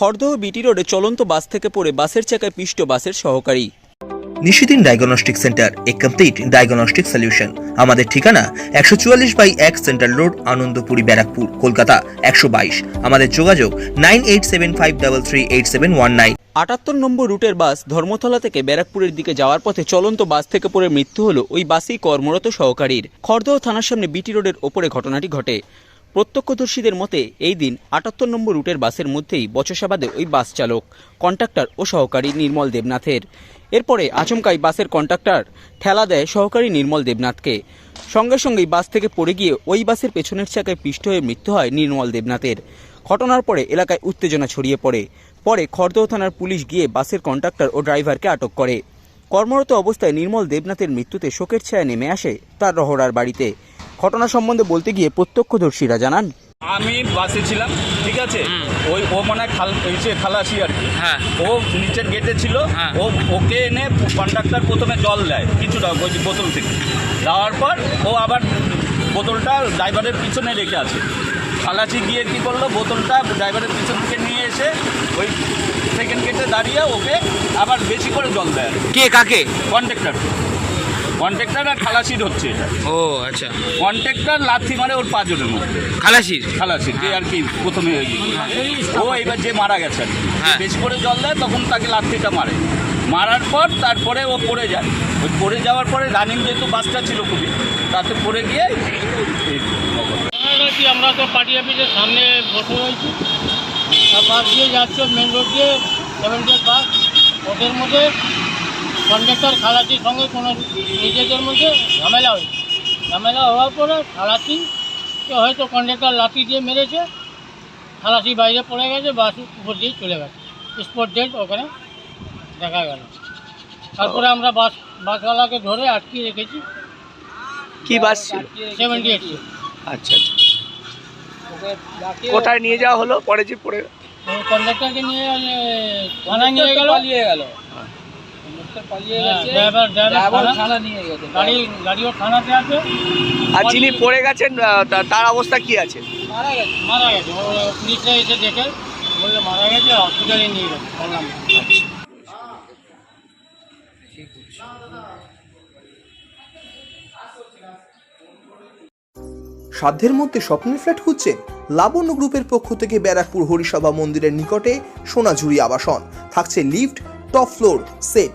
খড়দহ বিটি রোডে চলন্ত বাস থেকে পড়ে বাসের চাকায় পিষ্ট বাসের সহকারী। নিশিদিন ডায়াগনস্টিক সেন্টার এ কমপ্লিট ডায়াগনস্টিক সলিউশন। আমাদের ঠিকানা একশো চুয়াল্লিশ বাই এক সেন্ট্রাল রোড আনন্দপুরি ব্যারাকপুর কলকাতা একশো বাইশ। আমাদের যোগাযোগ nine eight seven five double three eight seven one nine. আটাত্তর নম্বর রুটের বাস ধর্মতলা থেকে ব্যারাকপুরের দিকে যাওয়ার পথে চলন্ত বাস থেকে পড়ে মৃত্যু হলো ওই বাসেই কর্মরত সহকারীর। খড়দহ থানার সামনে বিটি রোডের ওপরে ঘটনাটি ঘটে। প্রত্যক্ষদর্শীদের মতে, এই দিন আটাত্তর নম্বর রুটের বাসের মধ্যেই বচসাবাদে ওই বাস চালক কন্ট্রাক্টর ও সহকারী নির্মল দেবনাথের। এরপরে আচমকাই বাসের কন্ট্রাক্টর ঠেলা দেয় সহকারী নির্মল দেবনাথকে। সঙ্গে সঙ্গেই বাস থেকে পড়ে গিয়ে ওই বাসের পেছনের চাকায় পিষ্ট হয়ে মৃত্যু হয় নির্মল দেবনাথের। ঘটনার পরে এলাকায় উত্তেজনা ছড়িয়ে পড়ে। পরে খড়দহ থানার পুলিশ গিয়ে বাসের কন্ট্রাক্টর ও ড্রাইভারকে আটক করে। কর্মরত অবস্থায় নির্মল দেবনাথের মৃত্যুতে শোকের ছায়া নেমে আসে তার রহরার বাড়িতে। ঘটনা সম্বন্ধে বলতে গিয়ে প্রত্যক্ষদর্শীরা জানান। আমি বাসে ছিলাম ঠিক আছে? ওই ও মনে হয় খাল এসে খালাসি আর কি। হ্যাঁ। ও নিচের গেটে ছিল হ্যাঁ। ও ওকে এনে কন্ডাক্টর প্রথমে জল দেয় কিছুটা ওই বোতল থেকে। দেওয়ার পর ও আবার বোতলটা ড্রাইভারের পিছনে রেখে আছে খালাসি গিয়ে কী করল বোতলটা ড্রাইভারের পিছন থেকে নিয়ে এসে ওই সেকেন্ড গেটে দাঁড়িয়ে ওকে আবার বেশি করে জল দেয়। কে কাকে? কন্ট্রাক্টর কন্ট্রাক্টর আর খালাসির হচ্ছে এটা। ও আচ্ছা। কন্ট্রাক্টর লাথি মারে ওর পাঁচজনের মধ্যে খালাসির? খালাসি যে আর কি প্রথমে ওই ও এবার যে মারা গেছে আর কি। হ্যাঁ। বেশি করে জল দেয় তখন তাকে লাঠিটা মারে। মারার পর তারপরে ও পড়ে যায়। ওই পড়ে যাওয়ার পরে রানিং যেহেতু বাসটা ছিল খুবই তাতে পড়ে গিয়ে আমরা তো পার্টি অফিসের সামনে বসে রয়েছি। বাস দিয়ে যাচ্ছে মেন রোড দিয়ে সেভেন্টির বাস ওদের মধ্যে কন্ডাক্টর খালাসির সঙ্গে কোনো নিজেদের মধ্যে ঝামেলা হয়েছে। ঝামেলা হওয়ার পরে খালাসিকে হয়তো কন্ডাক্টর লাঠি দিয়ে মেরেছে খালাসি বাইরে পড়ে গেছে বাস উপর দিয়ে চলে গেছে। স্পট ডেট ওখানে দেখা গেল। তারপরে আমরা বাস বাসওয়ালাকে ধরে আটকে রেখেছি। কি বাস? ছিল সেভেন্টি এইট আচ্ছা আচ্ছা। কোথায় নিয়ে যাওয়া হলো? পরে যে পড়ে কন্ডাক্টরকে নিয়ে থানায় নিয়ে গেল। পালিয়ে গেল। আর যিনি পড়ে গেছেন তার অবস্থা কি আছে? মারা গেছে। মারা গেছে। ও পুলিশরা এসে দেখে বললে মারা গেছে হসপিটালে নিয়ে গেছে। বললাম সাধ্যের মধ্যে স্বপ্নের ফ্ল্যাট খুঁজছে লাবণ্য গ্রুপের পক্ষ থেকে ব্যারাকপুর হরিসভা মন্দিরের নিকটে সোনাঝুরি আবাসন। থাকছে lift top floor set.